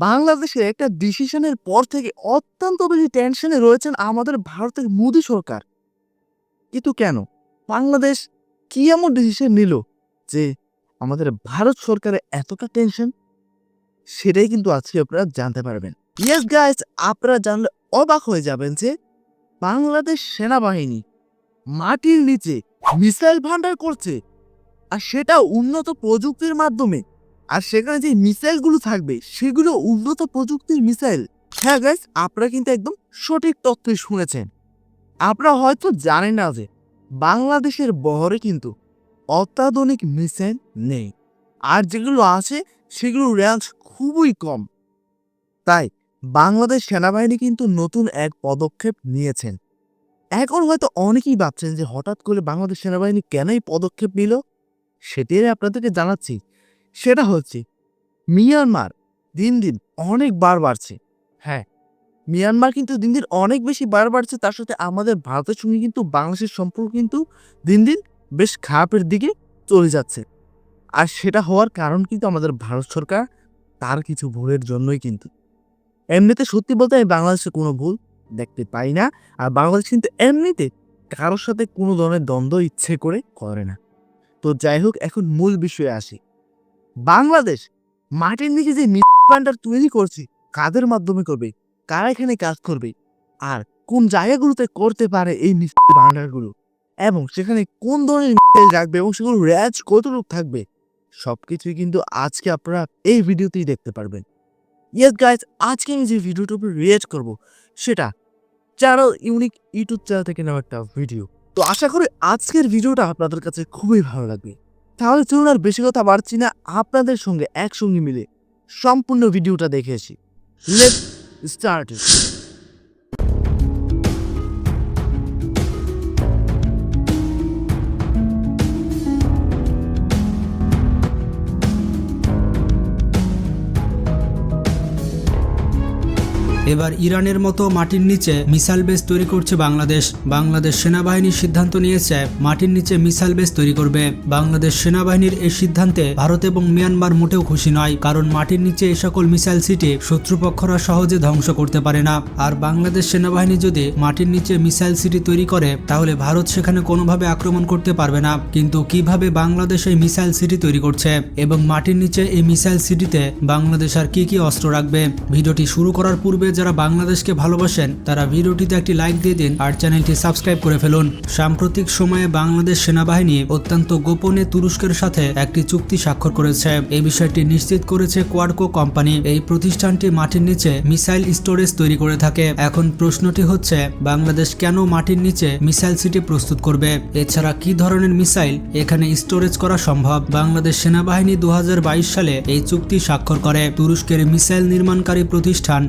বাংলাদেশের একটা ডিসিশনের পর থেকে অত্যন্ত বেশি টেনশনে রয়েছেন আমাদের ভারতের মোদী সরকার। কিন্তু কেন? বাংলাদেশ কি এমন ডিসিশন নিল যে আমাদের ভারত সরকারের এতটা টেনশন সেটাই কিন্তু আজকে আপনারা জানতে পারবেন। ইয়েস গাইস আপনারা জানলে অবাক হয়ে যাবেন যে বাংলাদেশ সেনাবাহিনী মাটির নিচে মিসাইল ভান্ডার করছে। আর সেটা উন্নত প্রযুক্তির মাধ্যমে আর সেখানে যে মিসাইলগুলো থাকবে, সেগুলো উন্নত প্রযুক্তির মিসাইল। হ্যাঁ গাইস আপনারা কিন্তু একদম সঠিক তথ্যই শুনেছেন। আপনারা হয়তো জানেন না যে, বাংলাদেশের বহরে কিন্তু অত্যাধুনিক মিসাইল নেই। আর যেগুলো আছে, সেগুলো রেঞ্জ খুবই কম। তাই বাংলাদেশ সেনাবাহিনী কিন্তু নতুন এক পদক্ষেপ নিয়েছেন। এখন হয়তো অনেকেই ভাবছেন যে হঠাৎ করে বাংলাদেশ সেনাবাহিনী কেন এই পদক্ষেপ নিল? সেটাই আপনাদেরকে জানাচ্ছি। সেটা হচ্ছে, মিয়ানমার দিন দিন অনেক বার বাড়ছে। হ্যাঁ মিয়ানমার কিন্তু দিন দিন অনেক বেশি বার বাড়ছে, তার সাথে আমাদের ভারতের সঙ্গে কিন্তু বাংলাদেশের সম্পর্ক কিন্তু দিন দিন বেশ খারাপের দিকে চলে যাচ্ছে। আর সেটা হওয়ার কারণ কিন্তু আমাদের ভারত সরকার, তার কিছু ভুলের জন্যই কিন্তু। এমনিতে সত্যি বলতে আমি বাংলাদেশে কোনো ভুল দেখতে পাই না, আর বাংলাদেশ কিন্তু এমনিতে কারোর সাথে কোনো ধরনের দ্বন্দ্ব ইচ্ছে করে করে না। তো যাই হোক, এখন মূল বিষয়ে আসি। বাংলাদেশ, মাটির নিচে যে ভান্ডার তৈরি করছে, কাদের মাধ্যমে করবে? কারা এখানে কাজ করবে? আর কোন জায়গাগুলোতে করতে পারে এই মিসাইল ভান্ডারগুলো? এবং সেখানে কোন ধরনের মিসাইল রাখবে এবং সেগুলো র্যাচ কতটুকু থাকবে? সবকিছুই কিন্তু আজকে আপনারা এই ভিডিওতেই দেখতে পারবেন। ইয়েস গাইজ আজকে আমি যে ভিডিওটার উপর রিয়েক্ট করব, সেটা চ্যানেল ইউনিক ইউটিউব চ্যানেল থেকে নেওয়া একটা ভিডিও তো আশা করি আজকের ভিডিওটা আপনাদের কাছে খুবই ভালো লাগবে। তাহলে চলুন আর বেশি কথা বাড়ছি না, আপনাদের সঙ্গে একসঙ্গে মিলে সম্পূর্ণ ভিডিওটা দেখে আসি। লেট স্টার্ট এবার ইরানের মতো মাটির নিচে মিসাইল বেস তৈরি করছে বাংলাদেশ। বাংলাদেশ সেনাবাহিনীর সিদ্ধান্ত নিয়েছে মাটির নিচে মিসাইল বেস তৈরি করবে। বাংলাদেশ সেনাবাহিনীর এই সিদ্ধান্তে ভারত এবং মিয়ানমার মোটেও খুশি নয়, কারণ মাটির নিচে এই সকল মিসাইল সিটি শত্রুপক্ষরা সহজে ধ্বংস করতে পারে না। আর বাংলাদেশ সেনাবাহিনী যদি মাটির নিচে মিসাইল সিটি তৈরি করে, তাহলে ভারত সেখানে কোনোভাবে আক্রমণ করতে পারবে না। কিন্তু কীভাবে বাংলাদেশ এই মিসাইল সিটি তৈরি করছে এবং মাটির নিচে এই মিসাইল সিটিতে বাংলাদেশ আর কি কি অস্ত্র রাখবে? ভিডিওটি শুরু করার পূর্বে যারা বাংলাদেশকে ভালোবাসেন, তারা ভিডিওটিতে একটি লাইক দিয়ে দিন আর চ্যানেলটি সাবস্ক্রাইব করে ফেলুন। সাম্প্রতিক সময়ে বাংলাদেশ সেনাবাহিনী অত্যন্ত গোপনে তুরস্কের সাথে একটি চুক্তি স্বাক্ষর করেছে। এই বিষয়টি নিশ্চিত করেছে কোয়াডকো কোম্পানি। এই প্রতিষ্ঠানটি মাটির নিচে মিসাইল স্টোরেজ তৈরি করে থাকে। এখন প্রশ্নটি হচ্ছে, বাংলাদেশ কেন মাটির নিচে মিসাইল সিটি প্রস্তুত করবে? এছাড়া কি ধরনের মিসাইল এখানে স্টোরেজ করা সম্ভব? বাংলাদেশ সেনাবাহিনী দু হাজার বাইশ সালে এই চুক্তি স্বাক্ষর করে। তুরস্কের মিসাইল নির্মাণকারী প্রতিষ্ঠান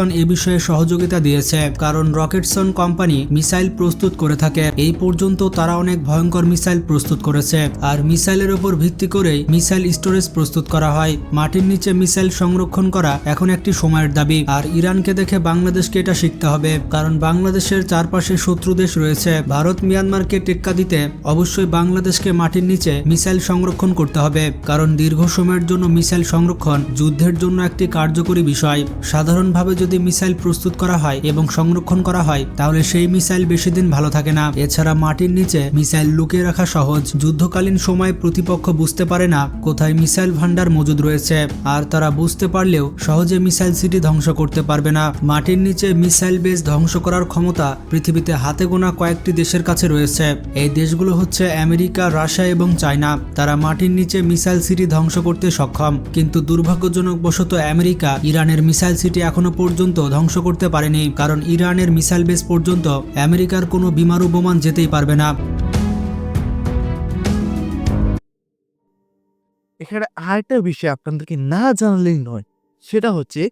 রকেটসন এ বিষয়ে সহযোগিতা দিয়েছে, কারণ রকেটসন কোম্পানি মিসাইল প্রস্তুত করে থাকে। এই পর্যন্ত তারা অনেক ভয়ঙ্কর মিসাইল প্রস্তুত করেছে, আর মিসাইলের উপর ভিত্তি করেই মিসাইল স্টোরেজ প্রস্তুত করা হয়। মাটির নিচে মিসাইল সংরক্ষণ করা এখন একটি সময়ের দাবি, আর ইরানকে দেখে বাংলাদেশকে এটা শিখতে হবে, কারণ বাংলাদেশের চারপাশে শত্রু দেশ রয়েছে। ভারত মিয়ানমারকে টেক্কা দিতে অবশ্যই বাংলাদেশকে মাটির নিচে মিসাইল সংরক্ষণ করতে হবে, কারণ দীর্ঘ সময়ের জন্য মিসাইল সংরক্ষণ যুদ্ধের জন্য একটি কার্যকরী বিষয়। সাধারণভাবে যদি মিসাইল প্রস্তুত করা হয় এবং সংরক্ষণ করা হয়, তাহলে সেই মিসাইল বেশি দিন ভালো থাকে না। এছাড়া মাটির নিচে মিসাইল লুকিয়ে রাখা সহজ। যুদ্ধকালীন সময় প্রতিপক্ষ বুঝতে পারে না কোথায় মিসাইল ভান্ডার মজুদ রয়েছে। আর তারা বুঝতে পারলেও সহজে মিসাইল সিটি ধ্বংস করতে পারবে না। মাটির নিচে মিসাইল বেস ধ্বংস করার ক্ষমতা পৃথিবীতে হাতে গোনা কয়েকটি দেশের কাছে রয়েছে। এই দেশগুলো হচ্ছে আমেরিকা, রাশিয়া এবং চায়না। তারা মাটির নিচে মিসাইল সিটি ধ্বংস করতে সক্ষম। কিন্তু দুর্ভাগ্যজনক বশত আমেরিকা ইরানের মিসাইল সিটি এখনও পর্যন্ত ধ্বংস করতে পারেনি, কারণ ইরানের মিসাইল বেস পর্যন্ত আমেরিকার কোনো বিমারু বোমান যেতেই পারবে না। এখানে আরেকটা বিষয় আপনাদেরকে না জানলেই নয়, সেটা হচ্ছে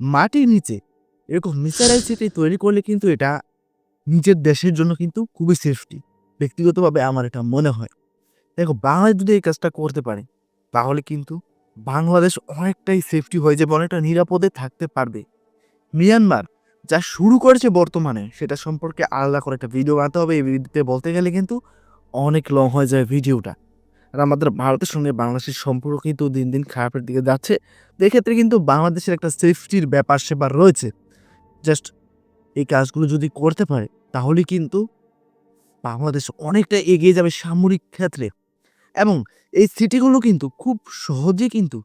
মাটির নিচে এরকম মিসাইল সিটি তৈরি করলে কিন্তু এটা নিজের দেশের জন্য কিন্তু খুবই সেফটি ব্যক্তিগতভাবে আমার এটা মনে হয়। দেখো, বাংলাদেশ যদি এই কাজটা করতে পারে, তাহলে কিন্তু বাংলাদেশ অনেকটাই সেফটি হয়ে যাবে, অনেকটা নিরাপদে থাকতে পারবে। মিয়ানমার, যা শুরু করেছে বর্তমানে, সেটা সম্পর্কে আলাদা করে একটা ভিডিও বানাতে হবে। এই ভিডিওতে বলতে গেলে কিন্তু অনেক লং হয়ে যায় ভিডিওটা আর আমাদের ভারতের সঙ্গে বাংলাদেশের সম্পর্ক কিন্তু দিন দিন খারাপের দিকে যাচ্ছে। তো এক্ষেত্রে কিন্তু বাংলাদেশের একটা সেফটির ব্যাপার সেপার রয়েছে। জাস্ট এই কাজগুলো যদি করতে পারে, তাহলে কিন্তু বাংলাদেশ অনেকটা এগিয়ে যাবে সামরিক ক্ষেত্রে। এবং এই সিটিগুলো কিন্তু খুব সহজে কিন্তু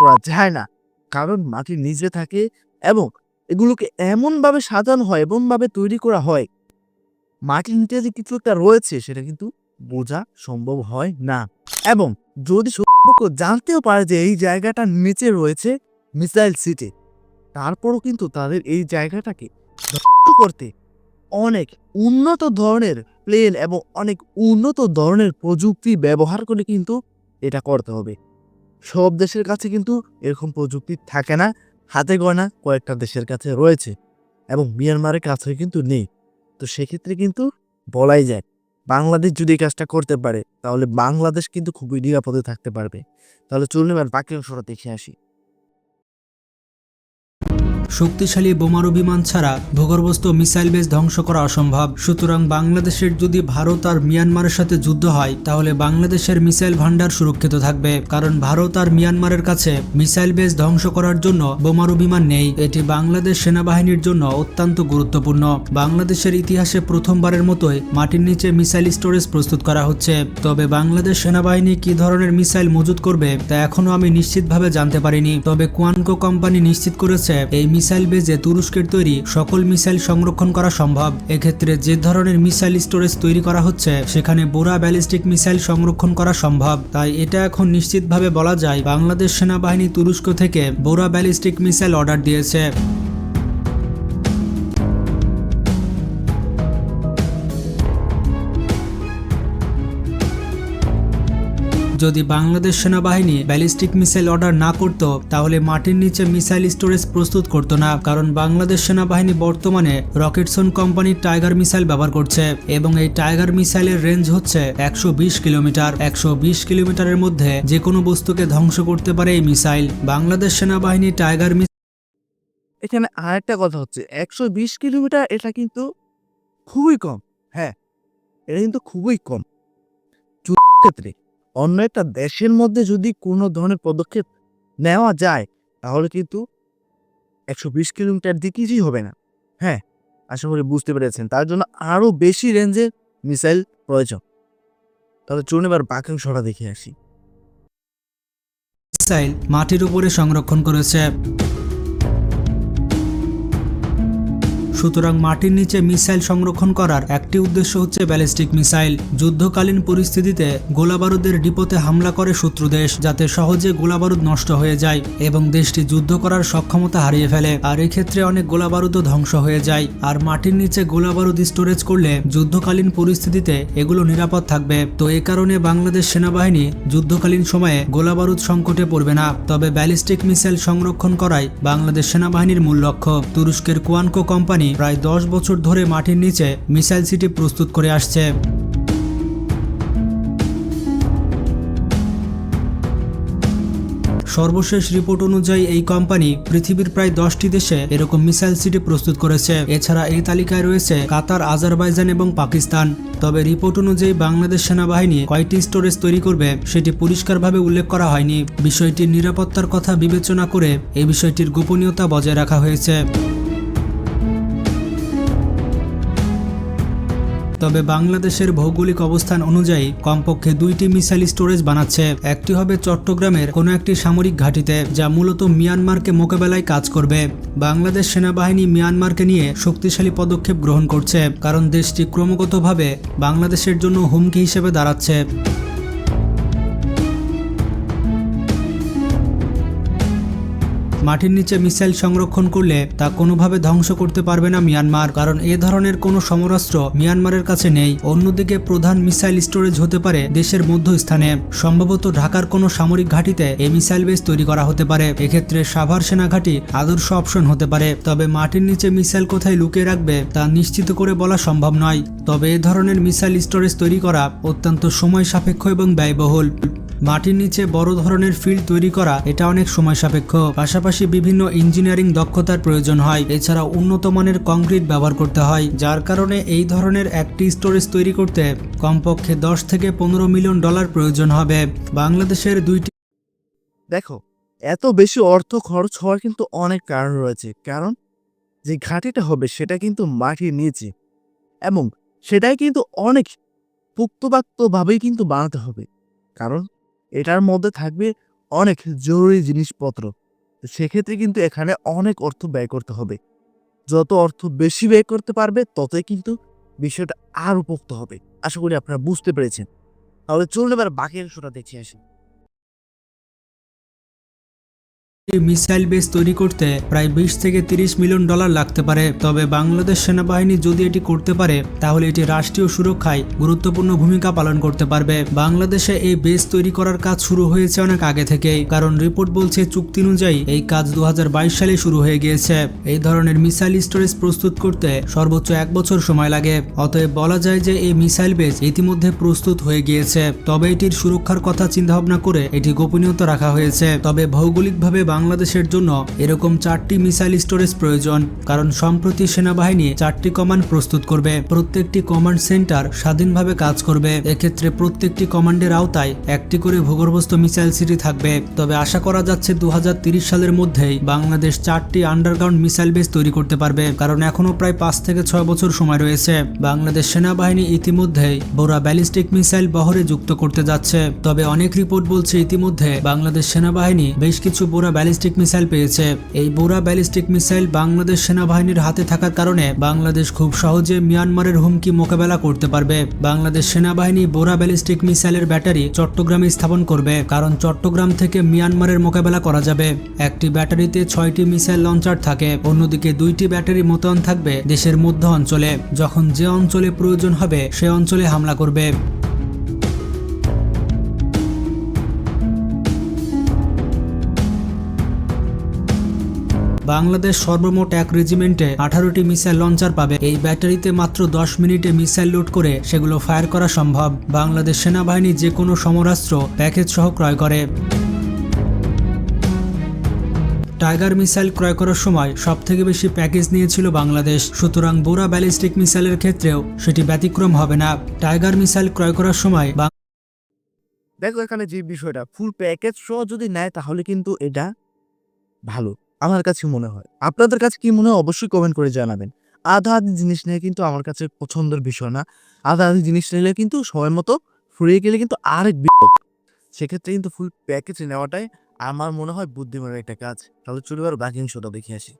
করা যায় না। কারণ মাটির নিচে থাকে এবং এগুলোকে এমনভাবে সাজানো হয়, এমনভাবে তৈরি করা হয়। নিচে যে কিছু একটা রয়েছে, সেটা কিন্তু বোঝা সম্ভব হয় না। এবং যদি সম্পর্ক জানতেও পারে যে এই জায়গাটার নিচে রয়েছে মিসাইল সিটি, তারপরও কিন্তু তাদের এই জায়গাটাকে ধ্বংস করতে অনেক উন্নত ধরনের প্লেন এবং অনেক উন্নত ধরনের প্রযুক্তি ব্যবহার করে কিন্তু এটা করতে হবে। সব দেশের কাছে কিন্তু এরকম প্রযুক্তি থাকে না। হাতে গয়না কয়েকটা দেশের কাছে রয়েছে এবং মিয়ানমারের কাছে কিন্তু নেই। তো সেক্ষেত্রে কিন্তু বলাই যায়, বাংলাদেশ যদি এই কাজটা করতে পারে, তাহলে বাংলাদেশ কিন্তু খুবই নিরাপদে থাকতে পারবে। তাহলে চলুন এবার বাকি অংশটা দেখে আসি। শক্তিশালী বোমারু বিমান ছাড়া ভূগর্ভস্থ মিসাইল বেস ধ্বংস করা অসম্ভব। সুতরাং বাংলাদেশের যদি ভারত আর মিয়ানমারের সাথে যুদ্ধ হয়, তাহলে বাংলাদেশের মিসাইল ভান্ডার সুরক্ষিত থাকবে। কারণ ভারত আর মিয়ানমারের কাছে মিসাইল বেস ধ্বংস করার জন্য বোমারু বিমান নেই। এটি বাংলাদেশ সেনাবাহিনীর জন্য অত্যন্ত গুরুত্বপূর্ণ। বাংলাদেশের ইতিহাসে প্রথমবারের মতোই মাটির নিচে মিসাইল স্টোরেজ প্রস্তুত করা হচ্ছে। তবে বাংলাদেশ সেনাবাহিনী কি ধরনের মিসাইল মজুত করবে, তা এখনও আমি নিশ্চিতভাবে জানতে পারিনি। তবে কোয়ানকো কোম্পানি নিশ্চিত করেছে, এই মিসাইল বেজে তুরস্কের তৈরি সকল মিসাইল সংরক্ষণ করা সম্ভব। এক্ষেত্রে যে ধরনের মিসাইল স্টোরেজ তৈরি করা হচ্ছে, সেখানে বোরা ব্যালিস্টিক মিসাইল সংরক্ষণ করা সম্ভব। তাই এটা এখন নিশ্চিতভাবে বলা যায়, বাংলাদেশ সেনাবাহিনী তুরস্ক থেকে বোরা ব্যালিস্টিক মিসাইল অর্ডার দিয়েছে। যদি বাংলাদেশ সেনাবাহিনী ব্যালিস্টিক মিসাইল অর্ডার না করত, তাহলে মাটির নিচে মিসাইল স্টোরেজ প্রস্তুত করতো না, কারণ বাংলাদেশ সেনাবাহিনী বর্তমানে রকেটসন কোম্পানির টাইগার মিসাইল ব্যবহার করছে এবং এই টাইগার মিসাইলের রেঞ্জ হচ্ছে একশো বিশ কিলোমিটার। একশো বিশ কিলোমিটারের মধ্যে যে কোনো বস্তুকে ধ্বংস করতে পারে এই মিসাইল। বাংলাদেশ সেনাবাহিনী টাইগার এখানে আরেকটা কথা হচ্ছে, একশো বিশ কিলোমিটার এটা কিন্তু খুবই কম। হ্যাঁ এটা কিন্তু খুবই কম। ক্ষেত্রে অন্য একটা দেশের মধ্যে যদি কোনো ধরনের পদক্ষেপ নেওয়া যায়, তাহলে কিন্তু একশো বিশ কিলোমিটার দিয়ে কিছুই হবে না। হ্যাঁ আশা করি বুঝতে পেরেছেন। তার জন্য আরও বেশি রেঞ্জের মিসাইল প্রয়োজন। তাহলে চলুন এবার বাকি অংশটা দেখে আসি। মিসাইল মাটির উপরে সংরক্ষণ করেছে সুতরাং মাটির নিচে মিসাইল সংরক্ষণ করার একটি উদ্দেশ্য হচ্ছে ব্যালিস্টিক মিসাইল। যুদ্ধকালীন পরিস্থিতিতে গোলাবারুদের ডিপোতে হামলা করে শত্রু দেশ, যাতে সহজে গোলাবারুদ নষ্ট হয়ে যায় এবং দেশটি যুদ্ধ করার সক্ষমতা হারিয়ে ফেলে। আর এক্ষেত্রে অনেক গোলাবারুদও ধ্বংস হয়ে যায়। আর মাটির নিচে গোলাবারুদ স্টোরেজ করলে যুদ্ধকালীন পরিস্থিতিতে এগুলো নিরাপদ থাকবে। তো এ কারণে বাংলাদেশ সেনাবাহিনী যুদ্ধকালীন সময়ে গোলাবারুদ সংকটে পড়বে না। তবে ব্যালিস্টিক মিসাইল সংরক্ষণ করাই বাংলাদেশ সেনাবাহিনীর মূল লক্ষ্য। তুরস্কের কোয়ানকো কোম্পানি প্রায় দশ বছর ধরে মাটির নিচে মিসাইল সিটি প্রস্তুত করে আসছে। সর্বশেষ রিপোর্ট অনুযায়ী এই কোম্পানি পৃথিবীর প্রায় দশটি দেশে এরকম মিসাইল সিটি প্রস্তুত করেছে। এছাড়া এই তালিকায় রয়েছে কাতার, আজারবাইজান এবং পাকিস্তান। তবে রিপোর্ট অনুযায়ী বাংলাদেশ সেনাবাহিনী কয়টি স্টোরেজ তৈরি করবে সেটি পরিষ্কারভাবে উল্লেখ করা হয়নি। বিষয়টির নিরাপত্তার কথা বিবেচনা করে এই বিষয়টির গোপনীয়তা বজায় রাখা হয়েছে। তবে বাংলাদেশের ভৌগোলিক অবস্থান অনুযায়ী কমপক্ষে দুইটি মিসাইল স্টোরেজ বানাচ্ছে। একটি হবে চট্টগ্রামের কোনো একটি সামরিক ঘাঁটিতে, যা মূলত মিয়ানমারকে মোকাবেলায় কাজ করবে। বাংলাদেশ সেনাবাহিনী মিয়ানমারকে নিয়ে শক্তিশালী পদক্ষেপ গ্রহণ করছে, কারণ দেশটি ক্রমাগতভাবে বাংলাদেশের জন্য হুমকি হিসেবে দাঁড়াচ্ছে। মাটির নিচে মিসাইল সংরক্ষণ করলে তা কোনোভাবে ধ্বংস করতে পারবে না মিয়ানমার, কারণ এ ধরনের কোনো সমরাস্ত্র মিয়ানমারের কাছে নেই। অন্যদিকে প্রধান মিসাইল স্টোরেজ হতে পারে দেশের মধ্যস্থানে। সম্ভবত ঢাকার কোনো সামরিক ঘাঁটিতে এই মিসাইল বেস তৈরি করা হতে পারে। এক্ষেত্রে সাভার সেনা ঘাঁটি আদর্শ অপশন হতে পারে। তবে মাটির নিচে মিসাইল কোথায় লুকিয়ে রাখবে তা নিশ্চিত করে বলা সম্ভব নয়। তবে এ ধরনের মিসাইল স্টোরেজ তৈরি করা অত্যন্ত সময় সাপেক্ষ এবং ব্যয়বহুল। মাটির নিচে বড় ধরনের ফিল্ড তৈরি করা এটা অনেক সময় সাপেক্ষ। পাশাপাশি বিভিন্ন ইঞ্জিনিয়ারিং দক্ষতার প্রয়োজন হয়। এছাড়া উন্নত মানের কংক্রিট ব্যবহার করতে হয়, যার কারণে এই ধরনের একটি স্টোরেজ তৈরি করতে কমপক্ষে দশ থেকে পনেরো মিলিয়ন ডলার প্রয়োজন হবে। বাংলাদেশের দুইটি দেখো, এত বেশি অর্থ খরচ হওয়ার কিন্তু অনেক কারণ রয়েছে। কারণ, যে ঘাটিটা হবে সেটা কিন্তু মাটির নিচে এবং সেটাই কিন্তু অনেক পুক্তবাক্তভাবেই কিন্তু বানাতে হবে। কারণ এটার মধ্যে থাকবে অনেক জরুরি জিনিসপত্র। সেক্ষেত্রে কিন্তু এখানে অনেক অর্থ ব্যয় করতে হবে। যত অর্থ বেশি ব্যয় করতে পারবে, ততই কিন্তু বিষয়টা আর উপক্ত হবে। আশা করি আপনারা বুঝতে পেরেছেন। তাহলে চলুন এবার বাকি অংশটা দেখে আসি। মিসাইল বেস তৈরি করতে প্রায় বিশ থেকে তিরিশ মিলিয়ন ডলার লাগতে পারে। তবে বাংলাদেশ সেনাবাহিনী যদি এটি করতে পারে, তাহলে এটি রাষ্ট্রীয় সুরক্ষায় গুরুত্বপূর্ণ ভূমিকা পালন করতে পারবে। বাংলাদেশে এই বেস তৈরি করার কাজ শুরু হয়েছে অনেক আগে থেকেই, কারণ রিপোর্ট বলছে চুক্তি অনুযায়ী এই কাজ দুহাজার বাইশ সালে শুরু হয়ে গিয়েছে। এই ধরনের মিসাইল স্টোরেজ প্রস্তুত করতে সর্বোচ্চ এক বছর সময় লাগে। অতএব বলা যায় যে এই মিসাইল বেস ইতিমধ্যে প্রস্তুত হয়ে গিয়েছে। তবে এটির সুরক্ষার কথা চিন্তাভাবনা করে এটি গোপনীয়তা রাখা হয়েছে। তবে ভৌগোলিকভাবে বাংলাদেশের জন্য এরকম চারটি মিসাইল স্টোরেজ প্রয়োজন, কারণ সম্প্রতি সেনাবাহিনী চারটি কমান্ড প্রস্তুত করবে। প্রত্যেকটি কমান্ড সেন্টার স্বাধীনভাবে কাজ করবে। এক্ষেত্রে প্রত্যেকটি কমান্ডের আওতায় একটি করে ভূগর্ভস্থ মিসাইল সিটি থাকবে। তবে আশা করা যাচ্ছে দু সালের মধ্যেই বাংলাদেশ চারটি আন্ডারগ্রাউন্ড মিসাইল বেস তৈরি করতে পারবে, কারণ এখনও প্রায় পাঁচ থেকে ছয় বছর সময় রয়েছে। বাংলাদেশ সেনাবাহিনী ইতিমধ্যেই বোরা ব্যালিস্টিক মিসাইল বহরে যুক্ত করতে যাচ্ছে। তবে অনেক রিপোর্ট বলছে ইতিমধ্যে বাংলাদেশ সেনাবাহিনী বেশ কিছু বোরা ব্যালিস্টিক মিসাইল পেয়েছে। এই বোরা ব্যালিস্টিক মিসাইল বাংলাদেশ সেনাবাহিনীর হাতে থাকার কারণে বাংলাদেশ খুব সহজে মিয়ানমারের হুমকি মোকাবেলা করতে পারবে। বাংলাদেশ সেনাবাহিনী বোরা ব্যালিস্টিক মিসাইলের ব্যাটারি চট্টগ্রামে স্থাপন করবে, কারণ চট্টগ্রাম থেকে মিয়ানমারের মোকাবেলা করা যাবে। একটি ব্যাটারিতে ছয়টি মিসাইল লঞ্চার থাকে, অন্যদিকে দুইটি ব্যাটারি মোতায়েন থাকবে দেশের মধ্য অঞ্চলে। যখন যে অঞ্চলে প্রয়োজন হবে, সে অঞ্চলে হামলা করবে। বাংলাদেশ সর্বমোট এক রেজিমেন্টে আঠারোটি মিসাইল লঞ্চার পাবে। এই ব্যাটারিতে মাত্র দশ মিনিটে মিসাইল লোড করে সেগুলো ফায়ার করা সম্ভব। বাংলাদেশ সেনাবাহিনী যে কোনো সমরাস্ত্র প্যাকেজ সহ ক্রয় করে। টাইগার মিসাইল ক্রয় করার সময় সব থেকে বেশি প্যাকেজ নিয়েছিল বাংলাদেশ। সুতরাং বোরা ব্যালিস্টিক মিসাইলের ক্ষেত্রেও সেটি ব্যতিক্রম হবে না। টাইগার মিসাইল ক্রয় করার সময় দেখো এখানে যে বিষয়টা ফুল প্যাকেজ সহ যদি নেয় তাহলে কিন্তু এটা ভালো। আমার কাছে মনে হয়। আপনাদের কাছে কি মনে হয়? অবশ্যই কমেন্ট করে জানাবেন। আধা আধি জিনিস নিয়ে কিন্তু আমার কাছে পছন্দের বিষয় না। আধা আধি জিনিস নিলে কিন্তু সময় মতো ফুরিয়ে গেলে কিন্তু আরেক বিপদ। সেক্ষেত্রে কিন্তু ফুল প্যাকেজ নেওয়াটাই আমার মনে হয় বুদ্ধিমানের একটা কাজ। তাহলে চলে আর বাকি অংশটা দেখে আসি।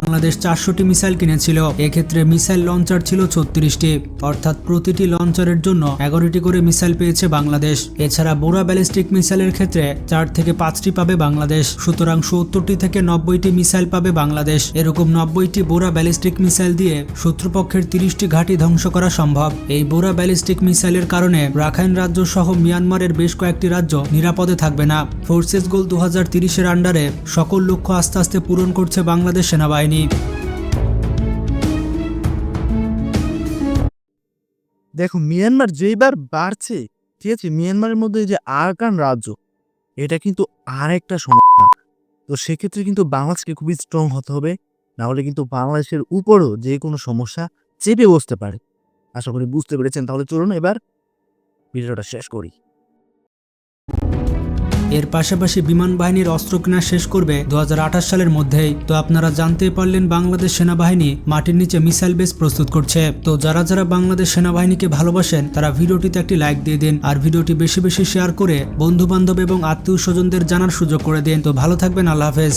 বাংলাদেশ চারশোটি মিসাইল কিনেছিল। এক্ষেত্রে মিসাইল লঞ্চার ছিল ছত্রিশটি। অর্থাৎ প্রতিটি লঞ্চারের জন্য এগারোটি করে মিসাইল পেয়েছে বাংলাদেশ। এছাড়া বোরা ব্যালিস্টিক মিসাইলের ক্ষেত্রে চার থেকে পাঁচটি পাবে বাংলাদেশ। সুতরাং সত্তরটি থেকে নব্বইটি মিসাইল পাবে বাংলাদেশ। এরকম নব্বইটি বোরা ব্যালিস্টিক মিসাইল দিয়ে শত্রুপক্ষের তিরিশটি ঘাঁটি ধ্বংস করা সম্ভব। এই বোরা ব্যালিস্টিক মিসাইলের কারণে রাখাইন রাজ্য সহ মিয়ানমারের বেশ কয়েকটি রাজ্য নিরাপদে থাকবে না। ফোর্সেস গোল দু হাজার তিরিশের আন্ডারে সকল লক্ষ্য আস্তে আস্তে পূরণ করছে বাংলাদেশ সেনাবাহিনী। দেখো, মিয়ানমার যেইবার বাড়ছে, ঠিক আছে, মিয়ানমারের মধ্যে যে আরাকান রাজ্য, এটা কিন্তু আরেকটা সমস্যা। তো সেক্ষেত্রে কিন্তু বাংলাদেশকে খুবই স্ট্রং হতে হবে না হলে কিন্তু বাংলাদেশের উপরও যে কোনো সমস্যা চেপে বসতে পারে। আশা করি বুঝতে পেরেছেন। তাহলে চলুন এবার ভিডিওটা শেষ করি। এর পাশাপাশি বিমান বাহিনীর অস্ত্র কেনা শেষ করবে দু হাজার আঠাশ সালের মধ্যেই। তো আপনারা জানতে পারলেন বাংলাদেশ সেনাবাহিনী মাটির নিচে মিসাইল বেস প্রস্তুত করছে। তো যারা যারা বাংলাদেশ সেনাবাহিনীকে ভালোবাসেন, তারা ভিডিওটিতে একটি লাইক দিয়ে দিন আর ভিডিওটি বেশি বেশি শেয়ার করে বন্ধু বান্ধব এবং আত্মীয় স্বজনদের জানার সুযোগ করে দিন। তো ভালো থাকবেন, আল্লাহ হাফেজ।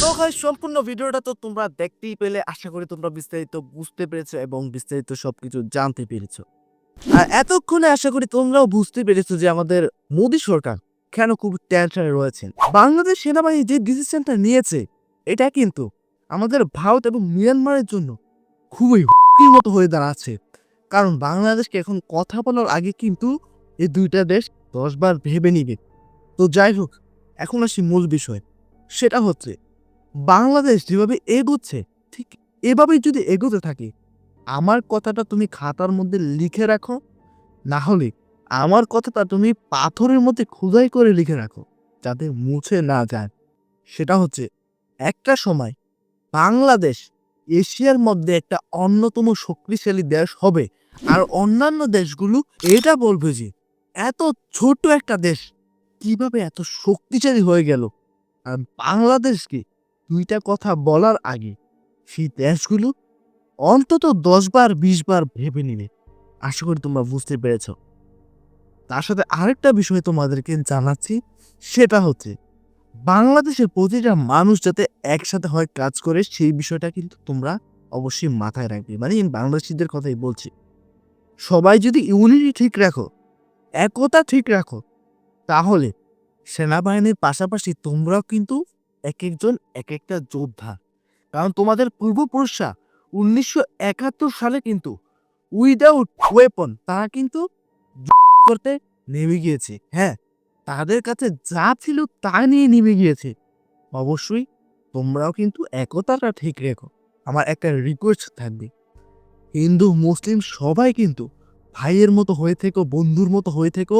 তো সম্পূর্ণ ভিডিওটা তো তোমরা দেখতেই পেলে। আশা করি তোমরা বিস্তারিত বুঝতে পেরেছ এবং বিস্তারিত সবকিছু জানতে পেরেছ। আর এতক্ষণে আশা করি তোমরাও বুঝতে পেরেছ যে আমাদের মোদী সরকার কেন খুব টেনশনে রয়েছেন? বাংলাদেশ সেনাবাহিনী যে ডিসিশনটা নিয়েছে, এটা কিন্তু আমাদের ভারত এবং মিয়ানমারের জন্য খুবই হুমকির মতো হয়ে দাঁড়াচ্ছে। কারণ বাংলাদেশকে এখন কথা বলার আগে কিন্তু এই দুইটা দেশ দশবার ভেবে নিবে। তো যাই হোক, এখন আসি মূল বিষয়। সেটা হচ্ছে, বাংলাদেশ যেভাবে এগোচ্ছে, ঠিক এভাবেই যদি এগোতে থাকে, আমার কথাটা তুমি খাতার মধ্যে লিখে রাখো, না হলে আমার কথাটা তুমি পাথরের মধ্যে খোদাই করে লিখে রাখো, যাতে মুছে না যায়। সেটা হচ্ছে, একটা সময় বাংলাদেশ এশিয়ার মধ্যে একটা অন্যতম শক্তিশালী দেশ হবে, আর অন্যান্য দেশগুলো এটা বলবে যে, এত ছোট একটা দেশ কীভাবে এত শক্তিশালী হয়ে গেল? আর বাংলাদেশকে দুইটা কথা বলার আগে সেই দেশগুলো অন্তত দশ বার, বিশ বার ভেবে নিবে। আশা করি তোমরা বুঝতে পেরেছ। তার সাথে আরেকটা বিষয় তোমাদেরকে জানাচ্ছি, সেটা হচ্ছে বাংলাদেশের প্রতিটা মানুষ যাতে একসাথে হয় কাজ করে, সেই বিষয়টা কিন্তু তোমরা অবশ্যই মাথায় রাখবে। মানে বাংলাদেশিদের কথাই বলছি, সবাই যদি ইউনিটি ঠিক রাখো, একতা ঠিক রাখো, তাহলে সেনাবাহিনীর পাশাপাশি তোমরাও কিন্তু এক একজন এক একটা যোদ্ধা। কারণ তোমাদের পূর্বপুরুষরা উনিশশো একাত্তর সালে কিন্তু উইদাউট ওয়েপন তারা কিন্তু করতে নেমে গিয়েছে। হ্যাঁ তাদের কাছে যা ছিল তা নিয়ে নেমে গিয়েছে। অবশ্যই তোমরাও কিন্তু একতাটা ঠিক রেখো। আমার একটা রিকোয়েস্ট থাকবে। হিন্দু, মুসলিম সবাই কিন্তু ভাইয়ের মতো হয়ে থেকো, বন্ধুর মতো হয়ে থেকো,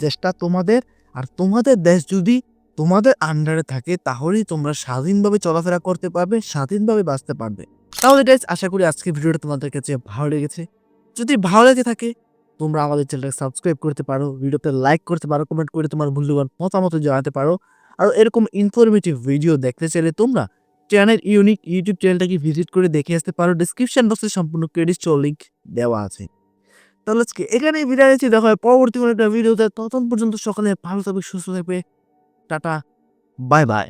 চেষ্টা তোমাদের আর তোমাদের দেশ যদি তোমাদের আন্ডারে থাকে তাহলেই তোমরা স্বাধীনভাবে চলাফেরা করতে পারবে, স্বাধীনভাবে বাঁচতে পারবে। তাহলে গাইজ আশা করি আজকে ভিডিওটা তোমাদের কাছে ভালো লেগেছে। যদি ভালো লেগে থাকে তোমরা আমাদের চ্যানেলটাকে সাবস্ক্রাইব করতে পারো, ভিডিওতে লাইক করতে পারো কমেন্ট করে তোমার মূল্যবান মতামত জানাতে পারো। আর এরকম ইনফরমেটিভ ভিডিও দেখতে চাইলে তোমরা চ্যানেল ইউনিক ইউটিউব চ্যানেলটাকে ভিজিট করে দেখে আসতে পারো। ডিসক্রিপশন বক্সে সম্পূর্ণ ক্রেডিট লিঙ্ক দেওয়া আছে। তাহলে আজকে এখানে বিদায় নিচ্ছি। দেখা হয় পরবর্তী কোনো একটা ভিডিওতে ততক্ষণ পর্যন্ত সকালে ভালো থাকবে, সুস্থ থাকবে। Tata bye bye